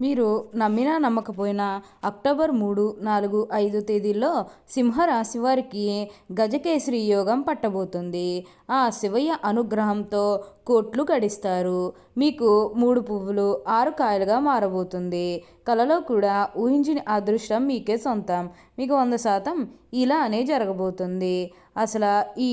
మీరు నమ్మినా నమ్మకపోయినా అక్టోబర్ మూడు నాలుగు ఐదు తేదీల్లో సింహరాశి వారికి గజకేసరి యోగం పట్టబోతుంది. ఆ శివయ్య అనుగ్రహంతో కోట్లు గడిస్తారు. మీకు మూడు పువ్వులు ఆరు కాయలుగా మారబోతుంది. కలలో కూడా ఊహించిన అదృష్టం మీకే సొంతం. మీకు వంద శాతం ఇలానే జరగబోతుంది. అసలు ఈ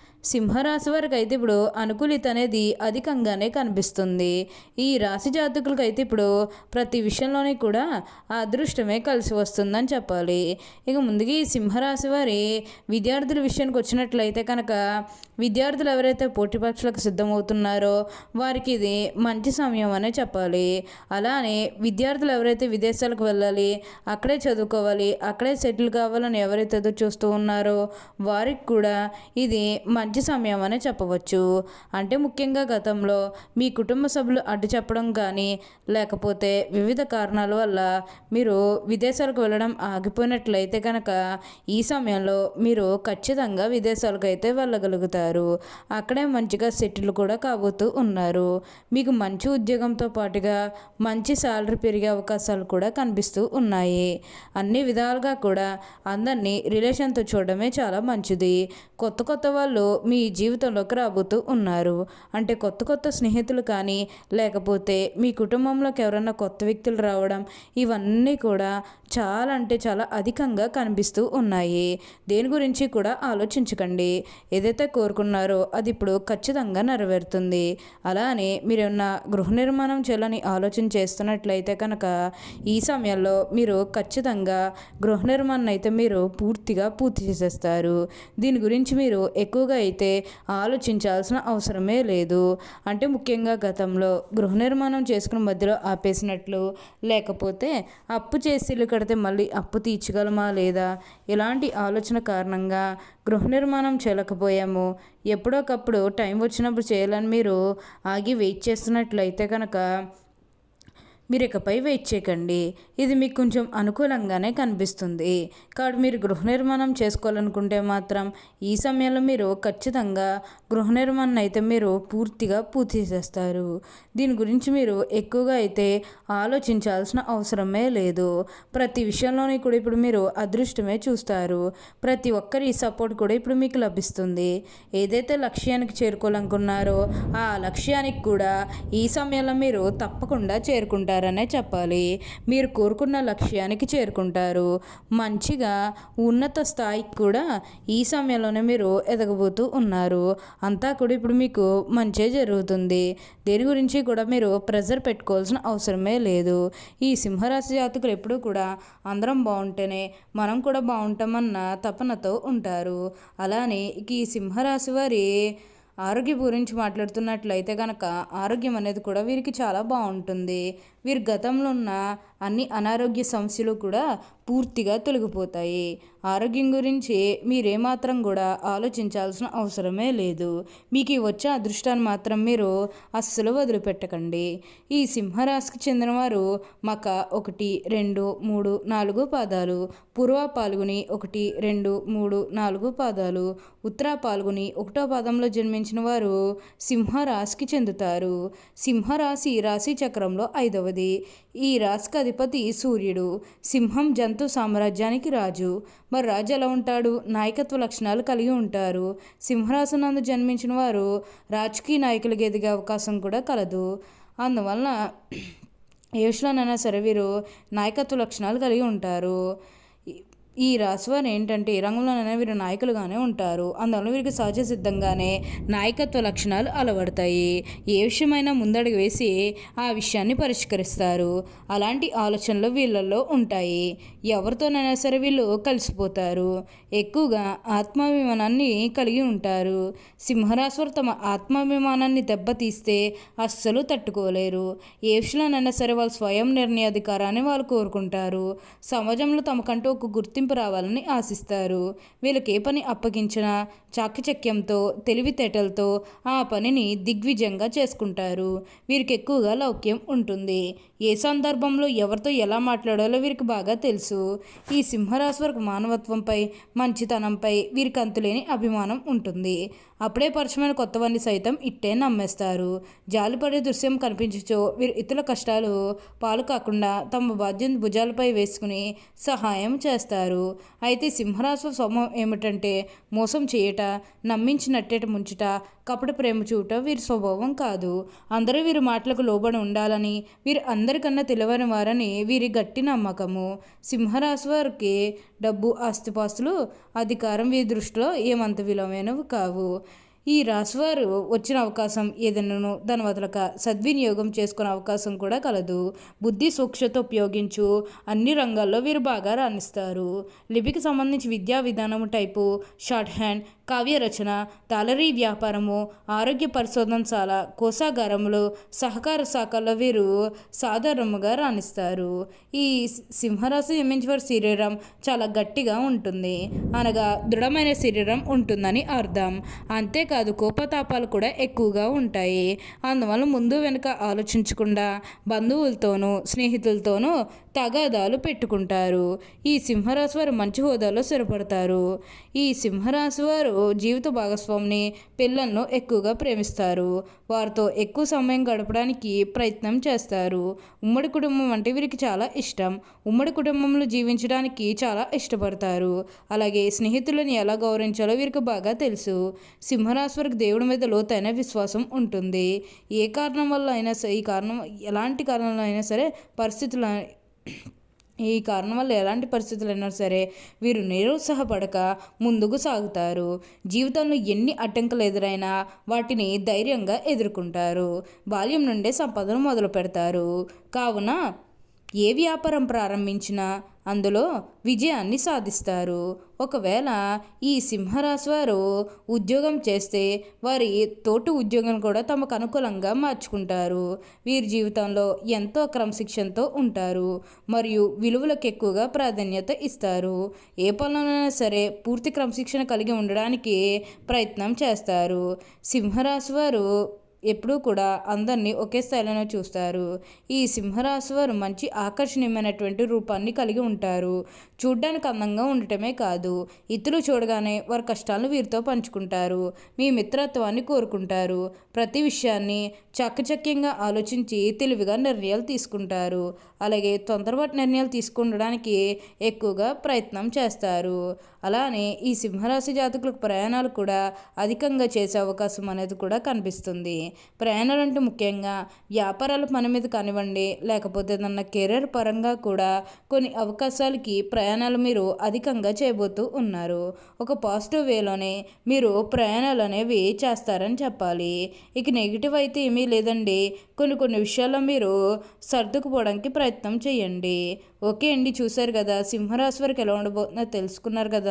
సింహరాశి వారికి అయితే ఇప్పుడు అనుకూలిత అనేది అధికంగానే కనిపిస్తుంది. ఈ రాశి జాతకులకు అయితే ఇప్పుడు ప్రతి విషయంలోనే కూడా అదృష్టమే కలిసి వస్తుందని చెప్పాలి. ఇక ముందుగా ఈ సింహరాశి వారి విద్యార్థుల విషయానికి వచ్చినట్లయితే కనుక విద్యార్థులు ఎవరైతే పోటీ పరీక్షలకు సిద్ధమవుతున్నారో వారికి ఇది మంచి సమయం అనే చెప్పాలి. అలానే విద్యార్థులు ఎవరైతే విదేశాలకు వెళ్ళాలి అక్కడే చదువుకోవాలి అక్కడే సెటిల్ కావాలని ఎవరైతే ఎదురు చూస్తూ ఉన్నారో వారికి కూడా ఇది మంచి మంచి సమయం అని చెప్పవచ్చు. అంటే ముఖ్యంగా గతంలో మీ కుటుంబ సభ్యులు అడ్డు చెప్పడం కానీ లేకపోతే వివిధ కారణాల వల్ల మీరు విదేశాలకు వెళ్ళడం ఆగిపోయినట్లయితే కనుక ఈ సమయంలో మీరు ఖచ్చితంగా విదేశాలకు అయితే వెళ్ళగలుగుతారు. అక్కడే మంచిగా సెటిల్ కూడా కాబోతూ ఉన్నారు. మీకు మంచి ఉద్యోగంతో పాటుగా మంచి శాలరీ పెరిగే అవకాశాలు కూడా కనిపిస్తూ ఉన్నాయి. అన్ని విధాలుగా కూడా అందరినీ రిలేషన్తో చూడడమే చాలా మంచిది. కొత్త కొత్త వాళ్ళు మీ జీవితంలోకి రాబోతూ ఉన్నారు. అంటే కొత్త కొత్త స్నేహితులు కానీ లేకపోతే మీ కుటుంబంలోకి ఎవరైనా కొత్త వ్యక్తులు రావడం ఇవన్నీ కూడా చాలా అంటే చాలా అధికంగా కనిపిస్తూ ఉన్నాయి. దేని గురించి కూడా ఆలోచించకండి. ఏదైతే కోరుకున్నారో అది ఇప్పుడు ఖచ్చితంగా నెరవేరుతుంది. అలానే మీరు గృహ నిర్మాణం చేయాలని ఆలోచన చేస్తున్నట్లయితే కనుక ఈ సమయంలో మీరు ఖచ్చితంగా గృహ నిర్మాణం అయితే మీరు పూర్తిగా పూర్తి చేసేస్తారు. దీని గురించి మీరు ఎక్కువగా అయితే ఆలోచించాల్సిన అవసరమే లేదు. అంటే ముఖ్యంగా గతంలో గృహ నిర్మాణం చేసుకుని మధ్యలో ఆపేసినట్లు లేకపోతే అప్పు చేసి ఇల్లు కడితే మళ్ళీ అప్పు తీర్చగలమా లేదా? ఇలాంటి ఆలోచన కారణంగా గృహ నిర్మాణం చేయలేకపోయాము. ఎప్పుడోకప్పుడు టైం వచ్చినప్పుడు చేయాలని మీరు ఆగి వెయిట్ చేస్తున్నట్లయితే కనుక మీరు ఇకపై వెయిట్ చేయకండి. ఇది మీకు కొంచెం అనుకూలంగానే కనిపిస్తుంది. కాబట్టి మీరు గృహ నిర్మాణం చేసుకోవాలనుకుంటే మాత్రం ఈ సమయంలో మీరు ఖచ్చితంగా గృహ నిర్మాణం అయితే మీరు పూర్తిగా పూర్తి చేస్తారు. దీని గురించి మీరు ఎక్కువగా అయితే ఆలోచించాల్సిన అవసరమే లేదు. ప్రతి విషయంలోని కూడా ఇప్పుడు మీరు అదృష్టమే చూస్తారు. ప్రతి ఒక్కరి సపోర్ట్ కూడా ఇప్పుడు మీకు లభిస్తుంది. ఏదైతే లక్ష్యానికి చేరుకోవాలనుకున్నారో ఆ లక్ష్యానికి కూడా ఈ సమయంలో మీరు తప్పకుండా చేరుకుంటారు. చేరుకుంటారనే చెప్పాలి. మీరు కోరుకున్న లక్ష్యానికి చేరుకుంటారు. మంచిగా ఉన్నత స్థాయికి కూడా ఈ సమయంలోనే మీరు ఎదగబోతూ ఉన్నారు. అంతా కూడా ఇప్పుడు మీకు మంచే జరుగుతుంది. దేని గురించి కూడా మీరు ప్రెజర్ పెట్టుకోవాల్సిన అవసరమే లేదు. ఈ సింహరాశి జాతకులు ఎప్పుడూ కూడా అందరం బాగుంటేనే మనం కూడా బాగుంటామన్న తపనతో ఉంటారు. అలానే ఈ సింహరాశి వారి ఆరోగ్య గురించి మాట్లాడుతున్నట్లయితే కనుక ఆరోగ్యం అనేది కూడా వీరికి చాలా బాగుంటుంది. వీరు గతంలో ఉన్న అన్ని అనారోగ్య సమస్యలు కూడా పూర్తిగా తొలగిపోతాయి. ఆరోగ్యం గురించి మీరేమాత్రం కూడా ఆలోచించాల్సిన అవసరమే లేదు. మీకు వచ్చే అదృష్టాన్ని మాత్రం మీరు అస్సలు వదిలిపెట్టకండి. ఈ సింహరాశికి చెందినవారు మక ఒకటి రెండు మూడు నాలుగు పాదాలు పూర్వ పాల్గొని ఒకటి రెండు మూడు నాలుగు పాదాలు ఉత్తర పాల్గొని ఒకటో పాదంలో జన్మించిన వారు సింహరాశికి చెందుతారు. సింహరాశి రాశి చక్రంలో ఐదవది. ఈ రాశికి అధిపతి సూర్యుడు. సింహం జంతు సామ్రాజ్యానికి రాజు. మరి రాజు ఎలా ఉంటాడు? నాయకత్వ లక్షణాలు కలిగి ఉంటారు. సింహరాశనందు జన్మించిన వారు రాజకీయ నాయకులకు ఎదిగే అవకాశం కూడా కలదు. అందువలన ఏ విషయంలోనైనా సరే వీరు నాయకత్వ లక్షణాలు కలిగి ఉంటారు. ఈ రాశివారు ఏంటంటే రంగంలోనైనా వీరు నాయకులుగానే ఉంటారు. అందువల్ల వీరికి సహజ సిద్ధంగానే నాయకత్వ లక్షణాలు అలవడతాయి. ఏ విషయమైనా ముందడుగు వేసి ఆ విషయాన్ని పరిష్కరిస్తారు. అలాంటి ఆలోచనలు వీళ్ళల్లో ఉంటాయి. ఎవరితోనైనా సరే వీళ్ళు కలిసిపోతారు. ఎక్కువగా ఆత్మాభిమానాన్ని కలిగి ఉంటారు. సింహరాశివారు తమ ఆత్మాభిమానాన్ని దెబ్బతీస్తే అస్సలు తట్టుకోలేరు. ఏ విషయంలోనైనా సరే వాళ్ళు స్వయం నిర్ణయాధికారాన్ని వాళ్ళు కోరుకుంటారు. సమాజంలో తమకంటూ ఒక గుర్తింపు గుర్తింపు రావాలని ఆశిస్తారు. వీళ్ళకి ఏ పని అప్పగించినా చాకచక్యంతో తెలివితేటలతో ఆ పనిని దిగ్విజయంగా చేసుకుంటారు. వీరికి ఎక్కువగా లౌక్యం ఉంటుంది. ఏ సందర్భంలో ఎవరితో ఎలా మాట్లాడాలో వీరికి బాగా తెలుసు. ఈ సింహరాశి వరకు మానవత్వంపై మంచితనంపై వీరికి అంతులేని అభిమానం ఉంటుంది. అప్పుడే పరిచయమైన కొత్తవన్నీ సైతం ఇట్టే నమ్మేస్తారు. జాలిపడే దృశ్యం కనిపించచో వీరు ఇతరుల కష్టాలు పాలు కాకుండా తమ బాధ్యత భుజాలపై వేసుకుని సహాయం చేస్తారు. అయితే సింహరాశి స్వభావం ఏమిటంటే మోసం చేయట నమ్మించినట్టేట ముంచుట కపట ప్రేమ చూట వీరి స్వభావం కాదు. అందరూ వీరి మాటలకు లోబడి ఉండాలని వీరు అందరికన్నా తెలివని వారని వీరి గట్టి నమ్మకము. సింహరాశి వారికి డబ్బు ఆస్తిపాస్తులు అధికారం వీరి దృష్టిలో ఏమంత విలువైనవి కావు. ఈ రాశివారు వచ్చిన అవకాశం ఏదైనాను దాని వదలక సద్వినియోగం చేసుకునే అవకాశం కూడా కలదు. బుద్ధి సూక్ష్మత ఉపయోగించు అన్ని రంగాల్లో వీరు బాగా రాణిస్తారు. లిపికి సంబంధించి విద్యా విధానం టైపు షార్ట్ హ్యాండ్ కావ్య రచన తాలరీ వ్యాపారము ఆరోగ్య పరిశోధనశాల కోశాగారములు సహకార శాఖల్లో వీరు సాధారణముగా రాణిస్తారు. ఈ సింహరాశి జన్మించిన శరీరం చాలా గట్టిగా ఉంటుంది. అనగా దృఢమైన శరీరం ఉంటుందని అర్థం. అంతేకాదు కోపతాపాలు కూడా ఎక్కువగా ఉంటాయి. అందువల్ల ముందు వెనుక ఆలోచించకుండా బంధువులతోనూ స్నేహితులతోనూ తగాదాలు పెట్టుకుంటారు. ఈ సింహరాశి వారు మంచి హోదాలో స్థిరపడతారు. ఈ సింహరాశి వారు జీవిత భాగస్వామిని పిల్లలను ఎక్కువగా ప్రేమిస్తారు. వారితో ఎక్కువ సమయం గడపడానికి ప్రయత్నం చేస్తారు. ఉమ్మడి కుటుంబం అంటే వీరికి చాలా ఇష్టం. ఉమ్మడి కుటుంబంలో జీవించడానికి చాలా ఇష్టపడతారు. అలాగే స్నేహితులను ఎలా గౌరవించాలో వీరికి బాగా తెలుసు. సింహరాశి వారికి దేవుడి మీద లోతైన విశ్వాసం ఉంటుంది. ఏ కారణం వల్ల అయినా సరే ఈ కారణం ఎలాంటి కారణంలో అయినా సరే పరిస్థితులు ఈ కారణం వల్ల ఎలాంటి పరిస్థితులు అయినా సరే వీరు నిరుత్సాహపడక ముందుకు సాగుతారు. జీవితంలో ఎన్ని అడ్డంకులు ఎదురైనా వాటిని ధైర్యంగా ఎదుర్కొంటారు. బాల్యం నుండే సంపదను మొదలు పెడతారు కావున ఏ వ్యాపారం ప్రారంభించినా అందులో విజయాన్ని సాధిస్తారు. ఒకవేళ ఈ సింహరాశి వారు ఉద్యోగం చేస్తే వారి తోటి ఉద్యోగం కూడా తమకు అనుకూలంగా మార్చుకుంటారు. వీరి జీవితంలో ఎంతో క్రమశిక్షణతో ఉంటారు మరియు విలువలకు ఎక్కువగా ప్రాధాన్యత ఇస్తారు. ఏ పనులైనా సరే పూర్తి క్రమశిక్షణ కలిగి ఉండడానికి ప్రయత్నం చేస్తారు. సింహరాశి వారు ఎప్పుడూ కూడా అందరినీ ఒకే స్థాయిలోనే చూస్తారు. ఈ సింహరాశి వారు మంచి ఆకర్షణీయమైనటువంటి రూపాన్ని కలిగి ఉంటారు. చూడ్డానికి అందంగా ఉండటమే కాదు ఇతరులు చూడగానే వారి కష్టాలను వీరితో పంచుకుంటారు. మీ మిత్రత్వాన్ని కోరుకుంటారు. ప్రతి విషయాన్ని చక్కచక్యంగా ఆలోచించి తెలివిగా నిర్ణయాలు తీసుకుంటారు. అలాగే తొందరపాటు నిర్ణయాలు తీసుకుండడానికి ఎక్కువగా ప్రయత్నం చేస్తారు. అలానే ఈ సింహరాశి జాతకులకు ప్రయాణాలు కూడా అధికంగా చేసే అవకాశం అనేది కూడా కనిపిస్తుంది. ప్రయాణాలు అంటే ముఖ్యంగా వ్యాపారాల పని మీద కానివ్వండి లేకపోతే ఏదన్నా కెరీర్ పరంగా కూడా కొన్ని అవకాశాలకి ప్రయాణాలు మీరు అధికంగా చేయబోతూ ఉన్నారు. ఒక పాజిటివ్ వేలోనే మీరు ప్రయాణాలు అనేవి చేస్తారని చెప్పాలి. ఇక నెగిటివ్ అయితే ఏమీ లేదండి. కొన్ని కొన్ని విషయాల్లో మీరు సర్దుకుపోవడానికి ప్రయత్నం చేయండి. ఓకే అండి చూశారు కదా సింహరాశి వారికి ఎలా ఉండబోతుందో తెలుసుకున్నారు కదా.